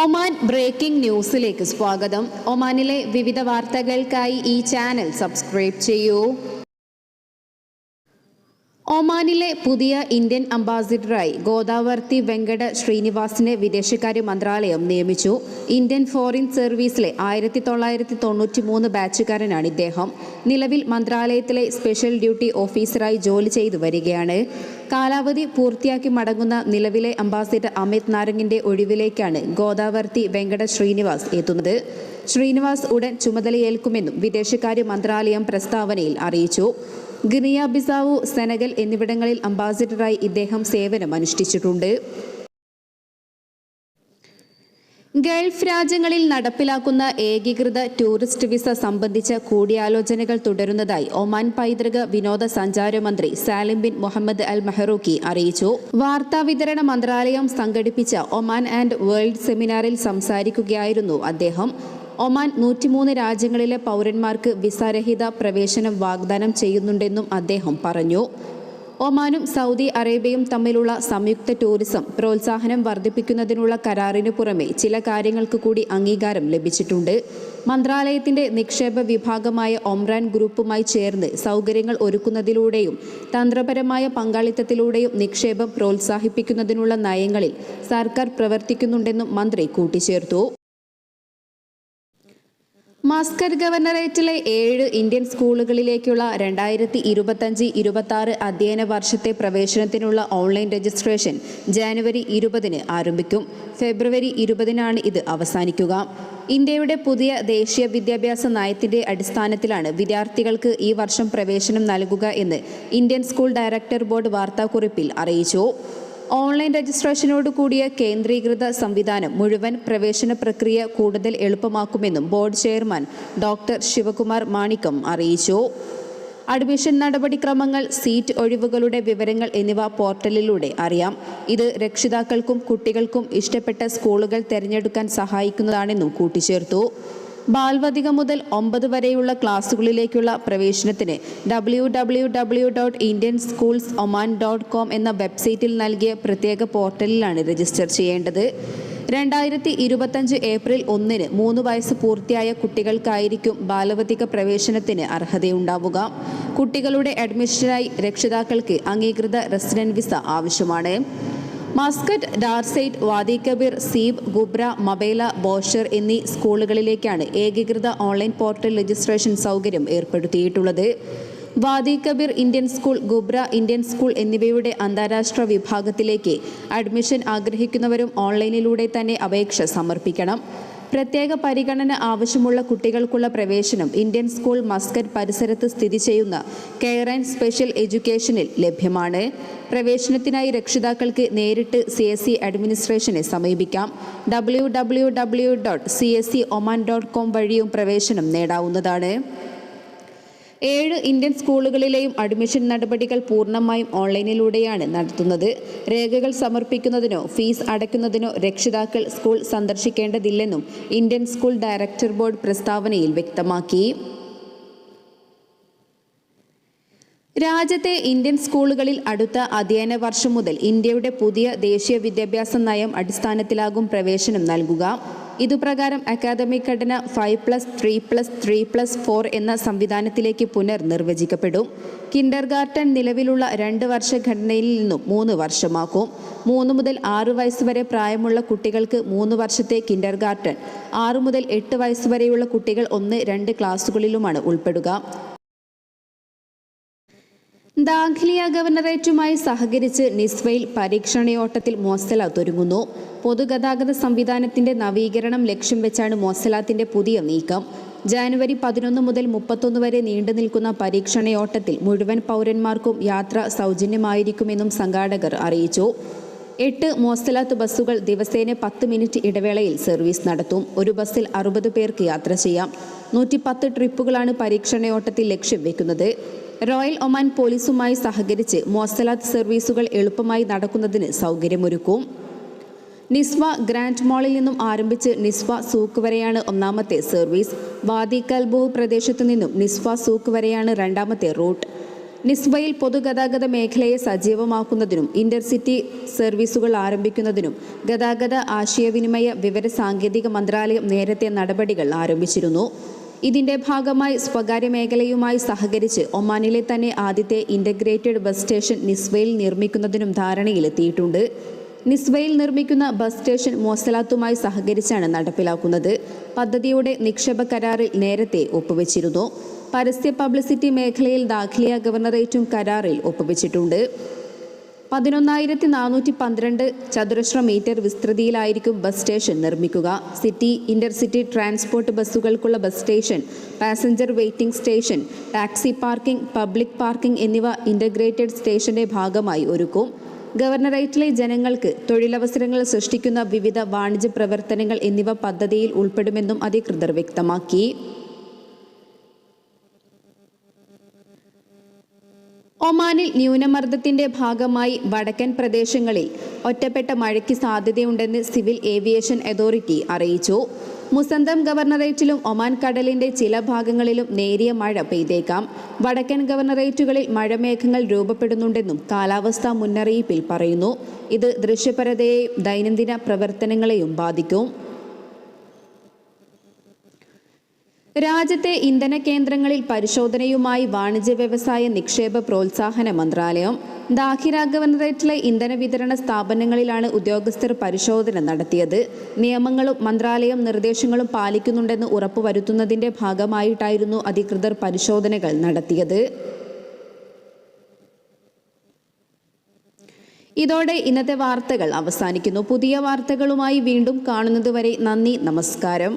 Oman breaking ന്യൂസിലേക്ക് സ്വാഗതം. ഒമാനിലെ വിവിധ വാർത്തകൾക്കായി ഈ ചാനൽ സബ്സ്ക്രൈബ് ചെയ്യൂ. ഒമാനിലെ പുതിയ ഇന്ത്യൻ അംബാസിഡറായി ഗോദാവർത്തി വെങ്കട ശ്രീനിവാസിനെ വിദേശകാര്യ മന്ത്രാലയം നിയമിച്ചു. ഇന്ത്യൻ ഫോറിൻ സർവീസിലെ ആയിരത്തി തൊള്ളായിരത്തി തൊണ്ണൂറ്റി മൂന്ന് ബാച്ചുകാരനാണ് ഇദ്ദേഹം. നിലവിൽ മന്ത്രാലയത്തിലെ സ്പെഷ്യൽ ഡ്യൂട്ടി ഓഫീസറായി ജോലി ചെയ്തു വരികയാണ്. കാലാവധി പൂർത്തിയാക്കി മടങ്ങുന്ന നിലവിലെ അംബാസിഡർ അമിത് നാരങ്ങിന്റെ ഒഴിവിലേക്കാണ് ഗോദാവർത്തി വെങ്കട ശ്രീനിവാസ് എത്തുന്നത്. ശ്രീനിവാസ് ഉടൻ ചുമതലയേൽക്കുമെന്നും വിദേശകാര്യ മന്ത്രാലയം പ്രസ്താവനയിൽ അറിയിച്ചു. ഗിനിയ ബിസാവു സെനഗൽ എന്നിവിടങ്ങളിൽ അംബാസിഡറായി ഇദ്ദേഹം സേവനം അനുഷ്ഠിച്ചിട്ടുണ്ട്. ഗൾഫ് രാജ്യങ്ങളിൽ നടപ്പിലാക്കുന്ന ഏകീകൃത ടൂറിസ്റ്റ് വിസ സംബന്ധിച്ച കൂടിയാലോചനകൾ തുടരുന്നതായി ഒമാൻ പൈതൃക വിനോദസഞ്ചാര മന്ത്രി Salim bin Mohammed Al Mahrouqi അറിയിച്ചു. വാർത്താവിതരണ മന്ത്രാലയം സംഘടിപ്പിച്ച ഒമാൻ ആൻഡ് വേൾഡ് സെമിനാറിൽ സംസാരിക്കുകയായിരുന്നു അദ്ദേഹം. ഒമാൻ നൂറ്റിമൂന്ന് രാജ്യങ്ങളിലെ പൗരന്മാർക്ക് വിസാരഹിത പ്രവേശനം വാഗ്ദാനം ചെയ്യുന്നുണ്ടെന്നും അദ്ദേഹം പറഞ്ഞു. ഒമാനും സൗദി അറേബ്യയും തമ്മിലുള്ള സംയുക്ത ടൂറിസം പ്രോത്സാഹനം വർദ്ധിപ്പിക്കുന്നതിനുള്ള കരാറിനു പുറമെ ചില കാര്യങ്ങൾക്ക് കൂടി അംഗീകാരം ലഭിച്ചിട്ടുണ്ട്. മന്ത്രാലയത്തിന്റെ നിക്ഷേപ വിഭാഗമായ ഒമ്രാൻ ഗ്രൂപ്പുമായി ചേർന്ന് സൗകര്യങ്ങൾ ഒരുക്കുന്നതിലൂടെയും തന്ത്രപരമായ പങ്കാളിത്തത്തിലൂടെയും നിക്ഷേപം പ്രോത്സാഹിപ്പിക്കുന്നതിനുള്ള നയങ്ങളിൽ സർക്കാർ പ്രവർത്തിക്കുന്നുണ്ടെന്നും മന്ത്രി കൂട്ടിച്ചേർത്തു. മസ്കറ്റ് ഗവർണറേറ്റിലെ ഏഴ് ഇന്ത്യൻ സ്കൂളുകളിലേക്കുള്ള രണ്ടായിരത്തി ഇരുപത്തഞ്ച് ഇരുപത്തി അധ്യയന വർഷത്തെ പ്രവേശനത്തിനുള്ള ഓൺലൈൻ രജിസ്ട്രേഷൻ ജാനുവരി ഇരുപതിന് ആരംഭിക്കും. ഫെബ്രുവരി ഇരുപതിനാണ് ഇത് അവസാനിക്കുക. ഇന്ത്യയുടെ പുതിയ ദേശീയ വിദ്യാഭ്യാസ നയത്തിന്റെ അടിസ്ഥാനത്തിലാണ് വിദ്യാർത്ഥികൾക്ക് ഈ വർഷം പ്രവേശനം നൽകുക എന്ന് ഇന്ത്യൻ സ്കൂൾ ഡയറക്ടർ ബോർഡ് വാർത്താക്കുറിപ്പിൽ അറിയിച്ചു. ഓൺലൈൻ രജിസ്ട്രേഷനോട് കൂടിയ കേന്ദ്രീകൃത സംവിധാനം മുഴുവൻ പ്രവേശന പ്രക്രിയ കൂടുതൽ എളുപ്പമാക്കുമെന്നും board chairman doctor Sivakumar Manickam അറിയിച്ചു. അഡ്മിഷൻ നടപടിക്രമങ്ങൾ സീറ്റ് ഒഴിവുകളുടെ വിവരങ്ങൾ എന്നിവ പോർട്ടലിലൂടെ അറിയാം. ഇത് രക്ഷിതാക്കൾക്കും കുട്ടികൾക്കും ഇഷ്ടപ്പെട്ട സ്കൂളുകൾ തിരഞ്ഞെടുക്കാൻ സഹായിക്കുന്നതാണെന്നും കൂട്ടിച്ചേർത്തു. ബാൽവതിക മുതൽ ഒമ്പത് വരെയുള്ള ക്ലാസ്സുകളിലേക്കുള്ള പ്രവേശനത്തിന് W W W dot Indian schools Oman dot com എന്ന വെബ്സൈറ്റിൽ നൽകിയ പ്രത്യേക പോർട്ടലിലാണ് രജിസ്റ്റർ ചെയ്യേണ്ടത്. രണ്ടായിരത്തി ഇരുപത്തഞ്ച് ഏപ്രിൽ ഒന്നിന് മൂന്ന് വയസ്സ് പൂർത്തിയായ കുട്ടികൾക്കായിരിക്കും ബാലവതിക പ്രവേശനത്തിന് അർഹതയുണ്ടാവുക. കുട്ടികളുടെ അഡ്മിഷനായി രക്ഷിതാക്കൾക്ക് അംഗീകൃത റെസിഡന്റ് വിസ ആവശ്യമാണ്. Muscat Darsait Wadi Kabir Seeb Ghubra Mabela Bousher എന്നീ സ്കൂളുകളിലേക്കാണ് ഏകീകൃത ഓൺലൈൻ പോർട്ടൽ രജിസ്ട്രേഷൻ സൗകര്യം ഏർപ്പെടുത്തിയിട്ടുള്ളത്. Wadi Kabir Indian school Ghubra Indian school എന്നിവയുടെ അന്താരാഷ്ട്ര വിഭാഗത്തിലേക്ക് അഡ്മിഷൻ ആഗ്രഹിക്കുന്നവരും ഓൺലൈനിലൂടെ തന്നെ അപേക്ഷ സമർപ്പിക്കണം. പ്രത്യേക പരിഗണന ആവശ്യമുള്ള കുട്ടികൾക്കുള്ള പ്രവേശനം ഇന്ത്യൻ സ്കൂൾ മസ്കറ്റ് പരിസരത്ത് സ്ഥിതി ചെയ്യുന്ന കെയർ ആൻഡ് സ്പെഷ്യൽ എഡ്യൂക്കേഷനിൽ ലഭ്യമാണ്. പ്രവേശനത്തിനായി രക്ഷിതാക്കൾക്ക് നേരിട്ട് സി എസ് സി അഡ്മിനിസ്ട്രേഷനെ സമീപിക്കാം. W W W dot C S C Oman dot com വഴിയും പ്രവേശനം നേടാവുന്നതാണ്. ഏഴ് ഇന്ത്യൻ സ്കൂളുകളിലെയും അഡ്മിഷൻ നടപടികൾ പൂർണമായും ഓൺലൈനിലൂടെയാണ് നടത്തുന്നത്. രേഖകൾ സമർപ്പിക്കുന്നതിനോ ഫീസ് അടയ്ക്കുന്നതിനോ രക്ഷിതാക്കൾ സ്കൂൾ സന്ദർശിക്കേണ്ടതില്ലെന്നും ഇന്ത്യൻ സ്കൂൾ ഡയറക്ടർ ബോർഡ് പ്രസ്താവനയിൽ വ്യക്തമാക്കി. രാജ്യത്തെ ഇന്ത്യൻ സ്കൂളുകളിൽ അടുത്ത അധ്യയന വർഷം മുതൽ ഇന്ത്യയുടെ പുതിയ ദേശീയ വിദ്യാഭ്യാസ നയം അടിസ്ഥാനത്തിലാകും പ്രവേശനം നൽകുക. ഇതുപ്രകാരം അക്കാദമിക് ഘടന five plus three plus three plus four എന്ന സംവിധാനത്തിലേക്ക് പുനർനിർവചിക്കപ്പെടും. കിൻഡർ നിലവിലുള്ള രണ്ട് വർഷ ഘടനയിൽ നിന്നും മൂന്ന് വർഷമാക്കും. മൂന്ന് മുതൽ ആറ് വയസ്സ് വരെ പ്രായമുള്ള കുട്ടികൾക്ക് മൂന്ന് വർഷത്തെ കിൻഡർ ഗാർട്ടൻ ആറ് മുതൽ എട്ട് വയസ്സ് വരെയുള്ള കുട്ടികൾ ഒന്ന് രണ്ട് ക്ലാസ്സുകളിലുമാണ് ഉൾപ്പെടുക. ദാഖിലിയ ഗവർണറേറ്റുമായി സഹകരിച്ച് നിസ്വയിൽ പരീക്ഷണയോട്ടത്തിൽ മോസല ഒരുങ്ങുന്നു. പൊതുഗതാഗത സംവിധാനത്തിന്റെ നവീകരണം ലക്ഷ്യം വെച്ചാണ് മോസലാത്തിന്റെ പുതിയ നീക്കം. ജാനുവരി പതിനൊന്ന് മുതൽ മുപ്പത്തൊന്ന് വരെ നീണ്ടു നിൽക്കുന്ന പരീക്ഷണയോട്ടത്തിൽ മുഴുവൻ പൗരന്മാർക്കും യാത്ര സൗജന്യമായിരിക്കുമെന്നും സംഘാടകർ അറിയിച്ചു. എട്ട് മോസ്തലാത്ത് ബസ്സുകൾ ദിവസേന പത്ത് മിനിറ്റ് ഇടവേളയിൽ സർവീസ് നടത്തും. ഒരു ബസ്സിൽ അറുപത് പേർക്ക് യാത്ര ചെയ്യാം. നൂറ്റി പത്ത് ട്രിപ്പുകളാണ് പരീക്ഷണയോട്ടത്തിൽ ലക്ഷ്യം വെക്കുന്നത്. റോയൽ ഒമാൻ പോലീസുമായി സഹകരിച്ച് മോസലാത്ത് സർവീസുകൾ എളുപ്പമായി നടക്കുന്നതിന് സൗകര്യമൊരുക്കും. നിസ്വ ഗ്രാൻഡ് മാളിൽ നിന്നും ആരംഭിച്ച് നിസ്വ സൂക്ക് വരെയാണ് ഒന്നാമത്തെ സർവീസ്. വാദി കൽബോ പ്രദേശത്തു നിന്നും നിസ്വ സൂക്ക് വരെയാണ് രണ്ടാമത്തെ റൂട്ട്. നിസ്വയിൽ പൊതുഗതാഗത മേഖലയെ സജീവമാക്കുന്നതിനും ഇന്റർസിറ്റി സർവീസുകൾ ആരംഭിക്കുന്നതിനും ഗതാഗത ആശയവിനിമയ വിവര സാങ്കേതിക മന്ത്രാലയം നേരത്തെ നടപടികൾ ആരംഭിച്ചിരുന്നു. ഇതിന്റെ ഭാഗമായി സ്വകാര്യ മേഖലയുമായി സഹകരിച്ച് ഒമാനിലെ തന്നെ ആദ്യത്തെ ഇന്റഗ്രേറ്റഡ് ബസ് സ്റ്റേഷൻ നിസ്വയിൽ നിർമ്മിക്കുന്നതിനും ധാരണയിലെത്തിയിട്ടുണ്ട്. നിസ്വയിൽ നിർമ്മിക്കുന്ന ബസ് സ്റ്റേഷൻ മോസലാത്തുമായി സഹകരിച്ചാണ് നടപ്പിലാക്കുന്നത്. പദ്ധതിയുടെ നിക്ഷേപ കരാറിൽ നേരത്തെ ഒപ്പുവെച്ചിരുന്നു. പരസ്യ പബ്ലിസിറ്റി മേഖലയിൽ ദാഖിലിയ ഗവർണറേറ്റും കരാറിൽ ഒപ്പുവെച്ചിട്ടുണ്ട്. പതിനൊന്നായിരത്തി നാനൂറ്റി പന്ത്രണ്ട് ചതുരശ്ര മീറ്റർ വിസ്തൃതിയിലായിരിക്കും ബസ് സ്റ്റേഷൻ നിർമ്മിക്കുക. City intercity transport ബസ്സുകൾക്കുള്ള bus station passenger waiting station taxi parking public parking എന്നിവ ഇന്റഗ്രേറ്റഡ് സ്റ്റേഷന്റെ ഭാഗമായി ഒരുക്കും. ഗവർണറേറ്റിലെ ജനങ്ങൾക്ക് തൊഴിലവസരങ്ങൾ സൃഷ്ടിക്കുന്ന വിവിധ വാണിജ്യ പ്രവർത്തനങ്ങൾ എന്നിവ പദ്ധതിയിൽ ഉൾപ്പെടുമെന്നും അധികൃതർ വ്യക്തമാക്കി. ഒമാനിൽ ന്യൂനമർദ്ദത്തിന്റെ ഭാഗമായി വടക്കൻ പ്രദേശങ്ങളിൽ ഒറ്റപ്പെട്ട മഴയ്ക്ക് സാധ്യതയുണ്ടെന്ന് സിവിൽ ഏവിയേഷൻ അതോറിറ്റി അറിയിച്ചു. മുസന്തം ഗവർണറേറ്റിലും ഒമാൻ കടലിന്റെ ചില ഭാഗങ്ങളിലും നേരിയ മഴ പെയ്തേക്കാം. വടക്കൻ ഗവർണറേറ്റുകളിൽ മഴമേഘങ്ങൾ രൂപപ്പെടുന്നുണ്ടെന്നും കാലാവസ്ഥാ മുന്നറിയിപ്പിൽ പറയുന്നു. ഇത് ദൃശ്യപരതയെയും ദൈനംദിന പ്രവർത്തനങ്ങളെയും ബാധിക്കും. രാജ്യത്തെ ഇന്ധന കേന്ദ്രങ്ങളിൽ പരിശോധനയുമായി വാണിജ്യ വ്യവസായ നിക്ഷേപ പ്രോത്സാഹന മന്ത്രാലയം ദാഹിര ഗവർണറേറ്റിലെ ഇന്ധന വിതരണ സ്ഥാപനങ്ങളിലാണ് ഉദ്യോഗസ്ഥർ പരിശോധന നടത്തിയത്. നിയമങ്ങളും മന്ത്രാലയം നിർദ്ദേശങ്ങളും പാലിക്കുന്നുണ്ടെന്ന് ഉറപ്പുവരുത്തുന്നതിന്റെ ഭാഗമായിട്ടായിരുന്നു അധികൃതർ പരിശോധനകൾ നടത്തിയത്. ഇതോടെ ഇന്നത്തെ വാർത്തകൾ അവസാനിക്കുന്നു. പുതിയ വാർത്തകളുമായി വീണ്ടും കാണുന്നതുവരെ നന്ദി നമസ്കാരം.